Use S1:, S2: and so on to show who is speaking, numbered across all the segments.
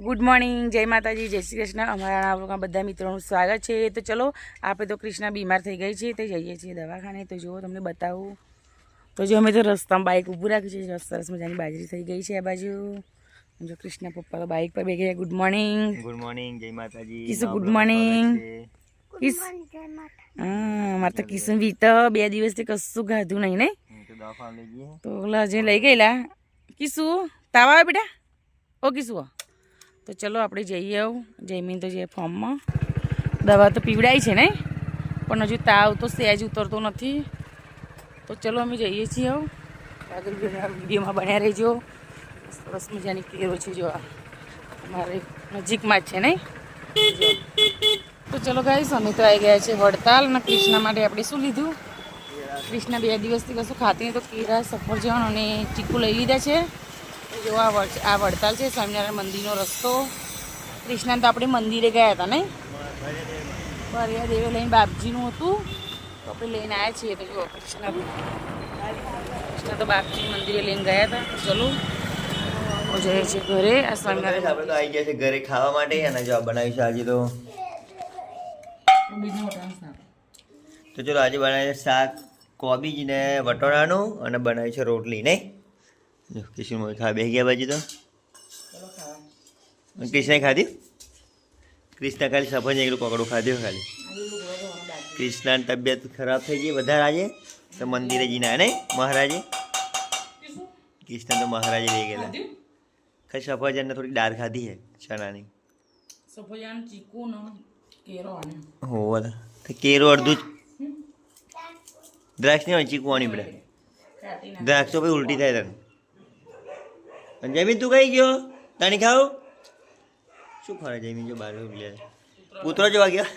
S1: Good morning જય માતાજી જય શ્રી કૃષ્ણ. અમારા આપણા બધા મિત્રોનું સ્વાગત છે. તો ચલો આપણે તો કૃષ્ણા બીમાર થઈ ગઈ છે તે જઈએ છીએ દવાખાને. તો જુઓ તમને બતાવું. તો જો અમે તો રસ્તામાં બાઇક ઊભું રાખ્યું છે સરસ મજાની બાજરી થઈ ગઈ છે આ બાજુ. જો કૃષ્ણ પપ્પા તો બાઇક પર બેગી ગુડ મોર્નિંગ
S2: ગુડ મોર્નિંગ જય માતાજી.
S1: કિશુ,
S2: ગુડ.
S1: કિસ. હા મારે તો કિસુ બી બે દિવસથી કશું ખાધું નહીં ને?
S2: તો દવાખાને લઈ જઈએ
S1: તો ઓલા જે લઈ ગયેલા. કિસુ તાવ આવે બેટા? ઓ કિસુ તો ચલો આપણે જઈએ આવું. જયમીન તો જે ફોર્મમાં. દવા તો પીવડાય છે ને? પણ હજુ તાવ તો સહેજ ઉતરતો નથી. તો ચલો અમે જઈએ છીએ આવું. આગળ વિડીયોમાં બન્યા રહેજો. સરસ મજાની કેરો છે જો અમારે નજીકમાં જ છે ને? તો ચલો ગાઈસ અમે તો આવી ગયા છે વડતાલ અને કૃષ્ણા માટે આપણે શું લીધું? કૃષ્ણ બે દિવસથી કશું ખાતી નહીં તો કેરા સફરજન અને ચીકુ લઈ લીધા છે. જો આ વડ આ વડતાલ છે સ્વામિનારાયણ મંદિરનો રસ્તો. કૃષ્ણ તો આપણે મંદિરે ગયા હતા નહીં? બરિયા દેવે લઈને બાપજીનું હતું. તો આપણે લઈને આવ્યા છીએ. તો જો કૃષ્ણ કૃષ્ણ તો બાપજી મંદિરે લઈને ગયા હતા. ચલો જઈએ છીએ ઘરે આ સ્વામિનારાયણ
S2: આપણે તો આવી ગયા છે ઘરે ખાવા માટે અને જો આ બનાવ્યું છે આજે તો. તો ચલો આજે બનાવે છે શાક કોબીજ ને વટોણાનું અને બનાવ્યું છે રોટલી નહીં? કિશન મોઈ ખા બેસી ગયા પછી તો? કૃષ્ણે ખાધી? કૃષ્ણ ખાલી સફરજન એકલું કોકડું ખાધું ખાલી. કૃષ્ણની તબિયત ખરાબ થઈ ગઈ વધારે આજે? તો મંદિરે જઈને નહીં? મહારાજે? કૃષ્ણ તો મહારાજે લઈ ગયેલા. ખાલી સફરજનને થોડીક થોડી દાળ ખાધી છે ચણાની.
S1: સફરજન ચીકુ કેરો અને
S2: તો કેરું અડધું જ. દ્રાક્ષ નહીં હોય ચીકવાની પડે. દ્રાક્ષ તો પછી ઉલટી થાય તને. અને જમીન તું કઈ ગયો? તાણી ખાવ? શું ફરે જમીન જો બાર કૂતરો જોવા ગયો?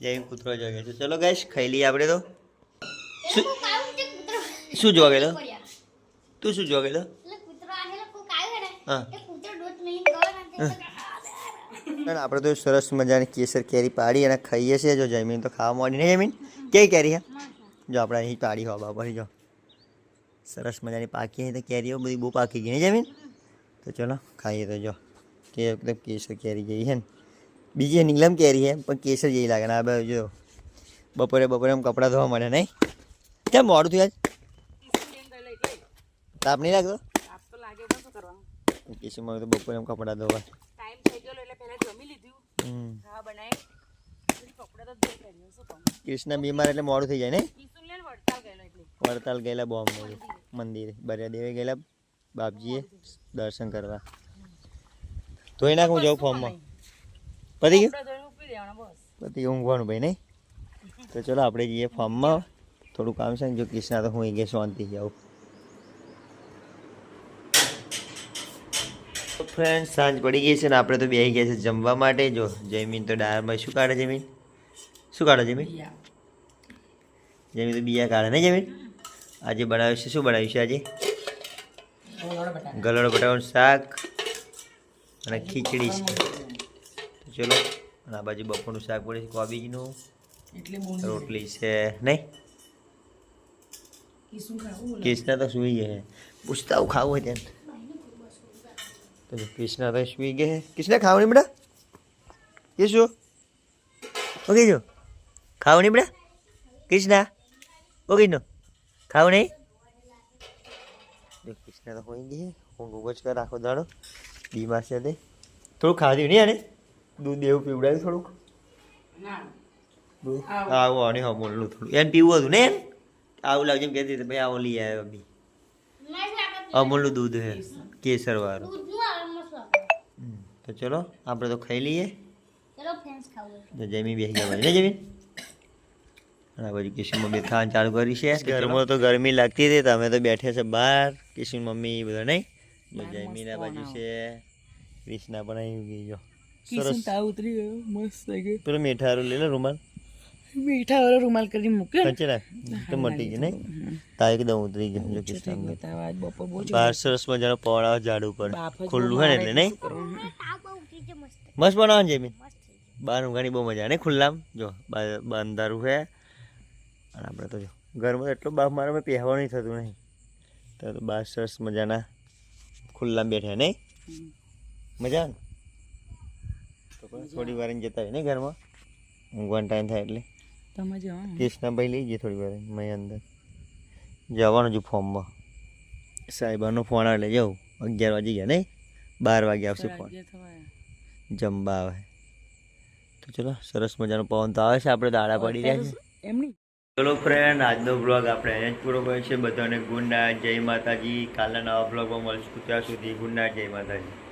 S2: જમીન કૂતરો જોવા ગયો. તો ચલો ગાઈશ ખાઈ લઈએ આપણે તો. શું શું જોવા ગયેલો? તું શું જોવા ગયેલો? હા. ના આપણે તો સરસ મજાની કેસર કેરી પાડી અને ખાઈએ છીએ. જો જમીન તો ખાવા માંડી નહીં જમીન કેવી કેરી હે જો આપણે અહીં પાડી હોવા બાપરી જો. સરસ મજાની પાકી તો કેરીઓ બધી બહુ પાકી ગઈ નહીં જમીન તો ચલો, ખાઈએ તો જો. કે એકદમ કેસર કેરી જેવી છે ને. બીજી નીલમ કેરી છે, પણ કેસર જેવી લાગે ને. આ બાજુ જો, બપોરે બપોરે એમ કપડાં ધોવા મળે નહીં. કેમ મોડું થયું તાપ નહીં લાગતો? કેસર મળે તો બપોરે એમ કપડાં ધોવા.
S1: ટાઈમ
S2: કૃષ્ણ બીમાર એટલે મોડું થઈ જાય ને?
S1: વડતાલ ગયેલા
S2: બોમ્બ. મંદિરે. બરિયા દેવે ગયેલા બાપજીએ દર્શન કરવા. ધોઈ નાખું જાઉં ફોર્મમાં. પતી ગયું? પતી ગયું ઊંઘવાનું ભાઈ નહીં? તો ચલો આપણે જઈએ ફોર્મમાં. થોડું કામ છે ને જો કૃષ્ણા તો હું ગયા શાંતિ જાઉં. ફ્રેન્ડ સાંજ પડી ગઈ છે ને આપણે તો બેસી ગયા છે જમવા માટે. જો જમીન તો દાળમાં શું કાઢે જમીન? શું કાઢે જમીન? જમીન તો બીયા કાઢે ને જમીન? આજે બનાવ્યું છે શું બનાવ્યું છે આજે? ગલોડો બટાકાનું શાક અને ખીચડી છે. ચલો અને આ બાજુ બપોરનું શાક પડે છે કોબીજનું. રોટલી છે નહીં? કૃષ્ણ તો સૂઈ ગયા પૂછતા ખાવું હોય ત્યાં તો કૃષ્ણ તો સૂઈ ગયા કૃષ્ણ ખાવું નહીં બેટા કે શું ઓકે જો ખાવું નહીં બેટા કૃષ્ણ ઓકે નો ખાવું નહીં? તો હોઈ ગઈ છે ઊંઘ ઊંઘ કર આખો દાડો. બીમાર છે તે. થોડું ખાધ્યું નહીં આને? દૂધ એવું પીવડાવ્યું થોડુંક? આવો. આને અમૂલનું થોડું. એમ પીવું હતું ને એમ આવું લાગે એમ કહેતી ભાઈ આવું લઈ આવ્યો અભી અમૂલનું દૂધ છે કેસરવાળું. હમ, તો ચલો આપણે તો ખાઈ લઈએ. જમી બેસી ગયા ભાઈ ને જમીન અને પછી કિશનમાં બે ખાવાનું ચાલુ કરી છે. ઘરમાં તો ગરમી લાગતી હતી તમે તો બેઠે છે બહાર. કિશન મમ્મી બધા નહીં? જો જમીના બાજુ છે ક્રિષ્ના પણ અહીં ગઈ જો સરસ.
S1: તા ઉતરી ગયો મસ્ત થઈ ગયો
S2: પેલો મીઠારું લે રૂમાલ.
S1: મીઠા વાળો રૂમાલ કરી મૂક્યો ને?
S2: ખંચે તો મટી ગઈ નહીં? તા એકદમ ઉતરી ગયો જો કિશન બહાર સરસ મજાનો પવન આવે ઝાડ ઉપર. ખુલ્લું હે ને એટલે નહીં? મસ્ત બનાવવાનું જમીન બહાર ઊંઘાની બહુ મજા નહીં? ખુલ્લામ? જો અંધારું છે. અને આપણે તો જો ઘરમાં એટલો બાફ મારામાં પહેરવાનું નહીં થતું નહીં? તો તો બહાર સરસ મજાના ખુલ્લામાં બેઠા નહીં મજા આવે ને? થોડી વાર જતા હોય ને ઘરમાં. ઊંઘવાનો ટાઈમ થાય એટલે.
S1: તમે જાઓ
S2: કૃષ્ણભાઈ લઈ જઈએ થોડી વાર મેં અંદર. જવાનું છું ફોર્મમાં સાહેબાનો ફોન આવે એટલે જવું. અગિયાર વાગી ગયા નહીં બાર વાગે આવશે ફોન જમવા આવે. તો ચલો સરસ મજાનો પવન તો આવે છે આપણે દાડા પડી રહ્યા છે.
S1: એમ નહીં.
S2: ચલો ફ્રેન્ડ આજનો બ્લોગ આપણે અહીંયા જ પૂરો કર્યો છે. બધાને ગુડ નાઇટ, જય માતાજી. કાલના નવા બ્લોગમાં મળશું ત્યાં સુધી. ગુડ નાઇટ, જય માતાજી.